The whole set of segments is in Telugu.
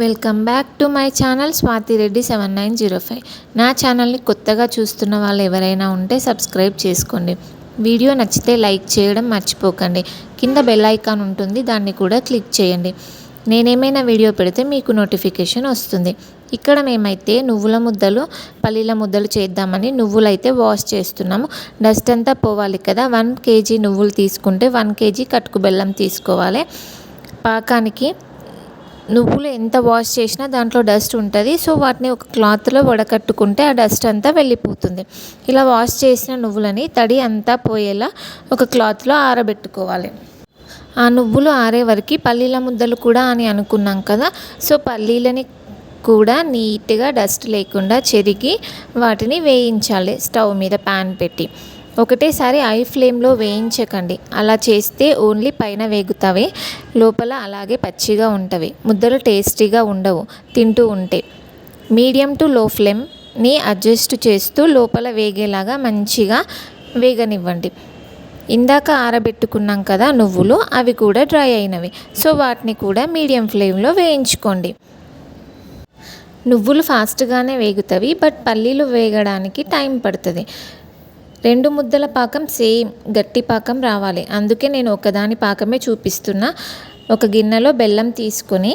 Welcome back to my channel Swathi Reddy seven nine zero five. నా ఛానల్ని కొత్తగా చూస్తున్న వాళ్ళు ఎవరైనా ఉంటే సబ్స్క్రైబ్ చేసుకోండి. వీడియో నచ్చితే లైక్ చేయడం మర్చిపోకండి. కింద బెల్ ఐకాన్ ఉంటుంది దాన్ని కూడా క్లిక్ చేయండి. నేనేమైనా వీడియో పెడితే మీకు నోటిఫికేషన్ వస్తుంది. ఇక్కడ మేమైతే నువ్వుల ముద్దలు పల్లీల ముద్దలు చేద్దామని నువ్వులు అయితే వాష్ చేస్తున్నాము. డస్ట్ అంతా పోవాలి కదా వన్ కేజీ నువ్వులు తీసుకుంటే వన్ కేజీ కట్టుకు బెల్లం తీసుకోవాలి. పాకానికి నువ్వులు ఎంత వాష్ చేసినా దాంట్లో డస్ట్ ఉంటుంది. సో వాటిని ఒక క్లాత్లో వడకట్టుకుంటే ఆ డస్ట్ అంతా వెళ్ళిపోతుంది. ఇలా వాష్ చేసిన నువ్వులని తడి అంతా పోయేలా ఒక క్లాత్లో ఆరబెట్టుకోవాలి. ఆ నువ్వులు ఆరే వరకు పల్లీల ముద్దలు కూడా అని అనుకున్నాం కదా. సో పల్లీలని కూడా నీట్గా డస్ట్ లేకుండా చెరిగి వాటిని వేయించాలి. స్టవ్ మీద ప్యాన్ పెట్టి. ఒకటేసారి ఐ ఫ్లేమ్లో వేయించకండి. అలా చేస్తే ఓన్లీ పైన వేగుతావి లోపల అలాగే పచ్చిగా ఉంటవి. ముద్దలు టేస్టీగా ఉండవు తింటూ ఉంటే. మీడియం టు లో ఫ్లేమ్ని అడ్జస్ట్ చేస్తూ లోపల వేగేలాగా మంచిగా వేగనివ్వండి. ఇందాక ఆరబెట్టుకున్నాం కదా నువ్వులు అవి కూడా డ్రై అయినవి. సో వాటిని కూడా మీడియం ఫ్లేమ్లో వేయించుకోండి. నువ్వులు ఫాస్ట్గానే వేగుతాయి బట్ పల్లీలు వేగడానికి టైం పడుతుంది. రెండు ముద్దల పాకం సేమ్ గట్టి పాకం రావాలి. అందుకే నేను ఒకదాని పాకమే చూపిస్తున్నా. ఒక గిన్నెలో బెల్లం తీసుకొని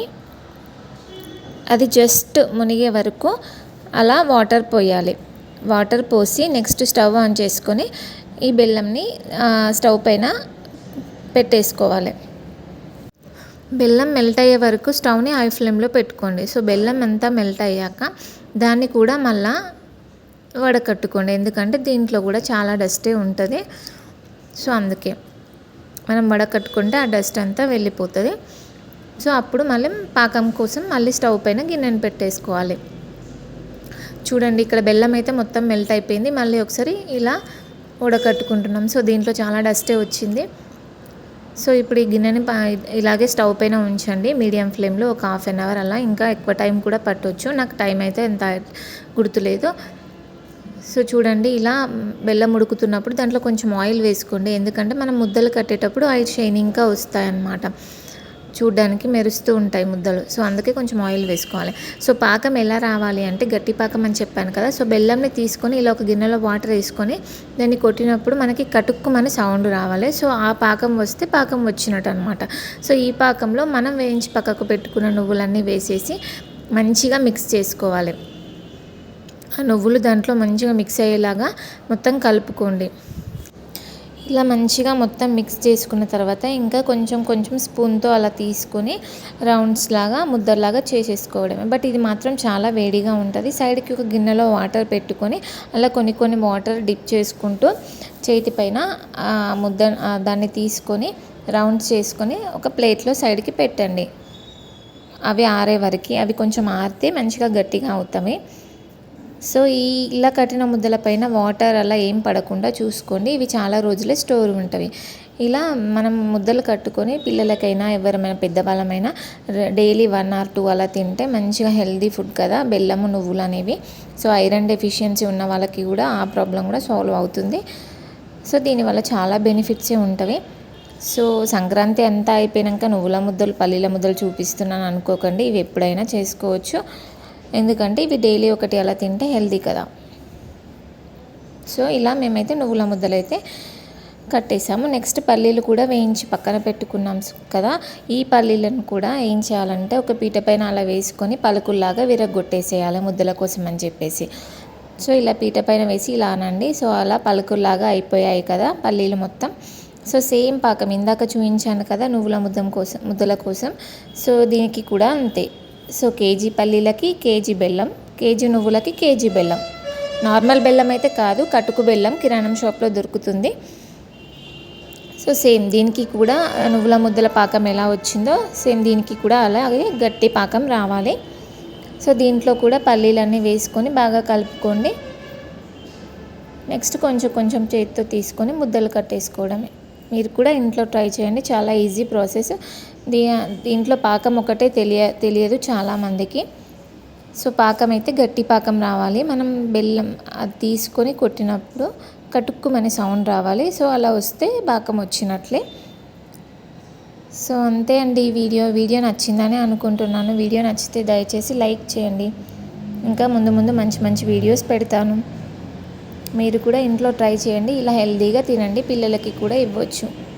అది జస్ట్ మునిగే వరకు అలా వాటర్ పోయాలి. వాటర్ పోసి నెక్స్ట్ స్టవ్ ఆన్ చేసుకొని ఈ బెల్లంని స్టవ్ పైన పెట్టేసుకోవాలి. బెల్లం మెల్ట్ అయ్యే వరకు స్టవ్ని హై ఫ్లేమ్లో పెట్టుకోండి. సో బెల్లం అంతా మెల్ట్ అయ్యాక దాన్ని కూడా మళ్ళీ వడకట్టుకోండి ఎందుకంటే దీంట్లో కూడా చాలా డస్టే ఉంటుంది. సో అందుకే మనం వడకట్టుకుంటే ఆ డస్ట్ అంతా వెళ్ళిపోతుంది. సో అప్పుడు మళ్ళీ పాకం కోసం మళ్ళీ స్టవ్ పైన గిన్నెను పెట్టేసుకోవాలి. చూడండి ఇక్కడ బెల్లం అయితే మొత్తం మెల్ట్ అయిపోయింది. మళ్ళీ ఒకసారి ఇలా ఉడకట్టుకుంటున్నాం సో దీంట్లో చాలా డస్టే వచ్చింది. సో ఇప్పుడు ఈ గిన్నెని ఇలాగే స్టవ్ పైన ఉంచండి. మీడియం ఫ్లేమ్లో ఒక హాఫ్ అన్ అవర్ అలా. ఇంకా ఎక్కువ టైం కూడా పట్టవచ్చు నాకు టైం అయితే ఎంత గుర్తులేదు. సో చూడండి ఇలా బెల్లం ఉడుకుతున్నప్పుడు దాంట్లో కొంచెం ఆయిల్ వేసుకోండి. ఎందుకంటే మనం ముద్దలు కట్టేటప్పుడు ఆయిల్ షైనింగ్గా వస్తాయన్నమాట. చూడ్డానికి మెరుస్తూ ఉంటాయి ముద్దలు. సో అందుకే కొంచెం ఆయిల్ వేసుకోవాలి. సో పాకం ఎలా రావాలి అంటే గట్టి పాకం అని చెప్పాను కదా సో బెల్లంని తీసుకొని ఇలా ఒక గిన్నెలో వాటర్ వేసుకొని దాన్ని కొట్టినప్పుడు మనకి కటుక్కుమని సౌండ్ రావాలి. సో ఆ పాకం వస్తే పాకం వచ్చినట్టు అనమాట సో ఈ పాకంలో మనం వేయించి పక్కకు పెట్టుకున్న నువ్వులన్నీ వేసేసి మంచిగా మిక్స్ చేసుకోవాలి. ఆ నువ్వులు దాంట్లో మంచిగా మిక్స్ అయ్యేలాగా మొత్తం కలుపుకోండి. ఇలా మంచిగా మొత్తం మిక్స్ చేసుకున్న తర్వాత ఇంకా కొంచెం కొంచెం స్పూన్తో అలా తీసుకొని రౌండ్స్ లాగా ముద్దలాగా చేసేసుకోవడమే. బట్ ఇది మాత్రం చాలా వేడిగా ఉంటుంది. సైడ్కి ఒక గిన్నెలో వాటర్ పెట్టుకొని అలా కొన్ని కొన్ని వాటర్ డిప్ చేసుకుంటూ చేతి పైన ముద్ద దాన్ని తీసుకొని రౌండ్స్ చేసుకొని ఒక ప్లేట్లో సైడ్కి పెట్టండి. అవి ఆరే వరకు అవి కొంచెం ఆరితే మంచిగా గట్టిగా అవుతాయి సో ఈ ఇలా కట్టిన ముద్దల పైన వాటర్ అలా ఏం పడకుండా చూసుకోండి. ఇవి చాలా రోజులే స్టోర్ ఉంటాయి ఇలా మనం ముద్దలు కట్టుకొని పిల్లలకైనా ఎవరైనా పెద్దవాళ్ళమైనా డైలీ వన్ ఆర్ టూ అలా తింటే మంచిగా హెల్దీ ఫుడ్ కదా బెల్లము నువ్వులు అనేవి. సో ఐరన్ డెఫిషియన్సీ ఉన్న వాళ్ళకి కూడా ఆ ప్రాబ్లం కూడా సాల్వ్ అవుతుంది. సో దీనివల్ల చాలా బెనిఫిట్సే ఉంటాయి సో సంక్రాంతి అంతా అయిపోయాక నువ్వుల ముద్దలు పల్లీల ముద్దలు చూపిస్తున్నాను అనుకోకండి. ఇవి ఎప్పుడైనా చేసుకోవచ్చు. ఎందుకంటే ఇవి డైలీ ఒకటి అలా తింటే హెల్దీ కదా. సో ఇలా మేమైతే నువ్వుల ముద్దలు అయితే కట్టేసాము. నెక్స్ట్ పల్లీలు కూడా వేయించి పక్కన పెట్టుకున్నాం కదా. ఈ పల్లీలను కూడా ఏం చేయాలంటే ఒక పీట పైన అలా వేసుకొని పలుకుల్లాగా విరగొట్టేసేయాలి ముద్దల కోసం అని చెప్పేసి. సో ఇలా పీట పైన వేసి ఇలా అనండి. సో అలా పలుకుల్లాగా అయిపోయాయి కదా పల్లీలు మొత్తం. సో సేమ్ పాకం ఇందాక చూపించాను కదా నువ్వుల ముద్దం కోసం ముద్దల కోసం. సో దీనికి కూడా అంతే. సో కేజీ పల్లీలకి కేజీ బెల్లం కేజీ నువ్వులకి కేజీ బెల్లం. నార్మల్ బెల్లం అయితే కాదు కటుకు బెల్లం కిరాణం షాప్లో దొరుకుతుంది. సో సేమ్ దీనికి కూడా నువ్వుల ముద్దల పాకం ఎలా వచ్చిందో సేమ్ దీనికి కూడా అలాగే గట్టి పాకం రావాలి. సో దీంట్లో కూడా పల్లీలన్నీ వేసుకొని బాగా కలుపుకోండి. నెక్స్ట్ కొంచెం కొంచెం చేతితో తీసుకొని ముద్దలు కట్టేసుకోవడమే. మీరు కూడా ఇంట్లో ట్రై చేయండి. చాలా ఈజీ ప్రాసెస్. దీ దీంట్లో పాకం ఒకటే తెలియ తెలియదు చాలామందికి సో పాకం అయితే గట్టి పాకం రావాలి. మనం బెల్లం అది తీసుకొని కొట్టినప్పుడు కటుక్కుమని సౌండ్ రావాలి. సో అలా వస్తే పాకం వచ్చినట్లే. సో అంతే అండి ఈ వీడియో. వీడియో నచ్చిందని అనుకుంటున్నాను. వీడియో నచ్చితే దయచేసి లైక్ చేయండి. ఇంకా ముందు ముందు మంచి మంచి వీడియోస్ పెడతాను. మీరు కూడా ఇంట్లో ట్రై చేయండి. ఇలా హెల్తీగా తినండి. పిల్లలకి కూడా ఇవ్వచ్చు.